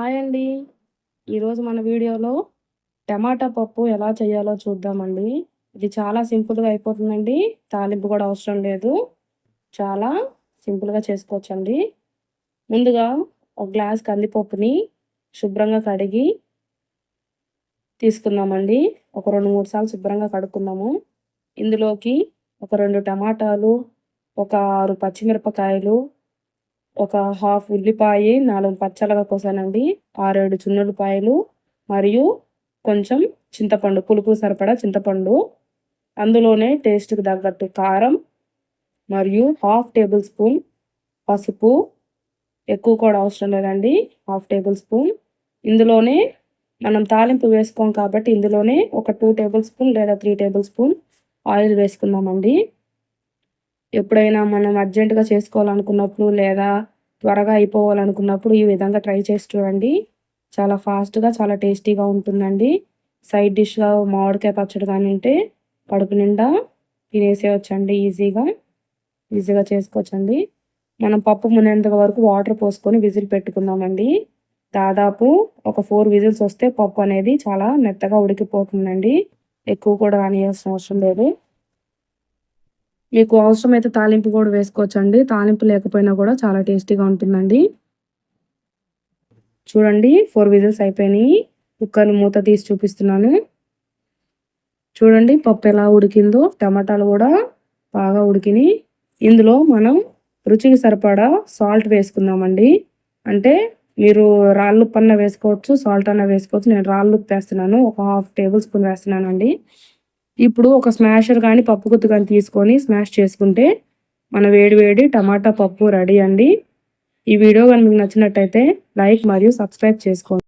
Hi అండి. ఈరోజు మన వీడియోలో టమాటా పప్పు ఎలా చేయాలో చూద్దామండి. ఇది చాలా సింపుల్గా అయిపోతుందండి. తాలింపు కూడా అవసరం లేదు. చాలా సింపుల్గా చేసుకోవచ్చండి. ముందుగా ఒక గ్లాస్ కందిపప్పుని శుభ్రంగా కడిగి తీసుకుందామండి. ఒక రెండు మూడు సార్లు శుభ్రంగా కడుక్కుందాము. ఇందులోకి ఒక రెండు టమాటాలు ఒక ఆరు పచ్చిమిరపకాయలు ఒక హాఫ్ ఉల్లిపాయ నాలుగు పచ్చళ్ళగా కోసానండి. ఆరేడు చున్నులపాయలు మరియు కొంచెం చింతపండు పులుపు సరిపడా చింతపండు. అందులోనే టేస్ట్కి తగ్గట్టు కారం మరియు హాఫ్ టేబుల్ స్పూన్ పసుపు. ఎక్కువ కూడా అవసరం లేదండి హాఫ్ టేబుల్ స్పూన్. ఇందులోనే మనం తాలింపు వేసుకోం కాబట్టి ఇందులోనే ఒక టూ టేబుల్ స్పూన్ లేదా త్రీ టేబుల్ స్పూన్ ఆయిల్ వేసుకుందామండి. ఎప్పుడైనా మనం అర్జెంటుగా చేసుకోవాలనుకున్నప్పుడు లేదా త్వరగా అయిపోవాలనుకున్నప్పుడు ఈ విధంగా ట్రై చేసి చూడండి. చాలా ఫాస్ట్గా చాలా టేస్టీగా ఉంటుందండి. సైడ్ డిష్గా మామిడికాయ పచ్చడి కానీ ఉంటే కడుపు నిండా తినేసేయచ్చండి ఈజీగా. ఈజీగా చేసుకోవచ్చండి. మనం పప్పు మునేంత వరకు వాటర్ పోసుకొని విజిల్ పెట్టుకుందామండి. దాదాపు ఒక ఫోర్ విజిల్స్ వస్తే పప్పు అనేది చాలా మెత్తగా ఉడికిపోతుందండి. ఎక్కువ కూడా రానియాల్సిన అవసరం లేదు. మీకు అవసరమైతే తాలింపు కూడా వేసుకోవచ్చండి. తాలింపు లేకపోయినా కూడా చాలా టేస్టీగా ఉంటుందండి. చూడండి ఫోర్ విజిల్స్ అయిపోయినాయి. కుక్కర్ని మూత తీసి చూపిస్తున్నాను. చూడండి పప్పు ఎలా ఉడికిందో. టమాటాలు కూడా బాగా ఉడికినాయి. ఇందులో మనం రుచికి సరిపడా సాల్ట్ వేసుకుందామండి. అంటే మీరు రాళ్ళు పన్న వేసుకోవచ్చు సాల్ట్ అన్న వేసుకోవచ్చు. నేను రాళ్ళు వేస్తున్నాను ఒక హాఫ్ టేబుల్ స్పూన్ వేస్తున్నాను అండి ఇప్పుడు ఒక స్మాషర్ కానీ పప్పు గుత్తు కానీ తీసుకొని స్మాష్ చేసుకుంటే మన వేడి వేడి టమాటా పప్పు రెడీ అండి. ఈ వీడియో కానీ మీకు నచ్చినట్టయితే లైక్ మరియు సబ్స్క్రైబ్ చేసుకోండి.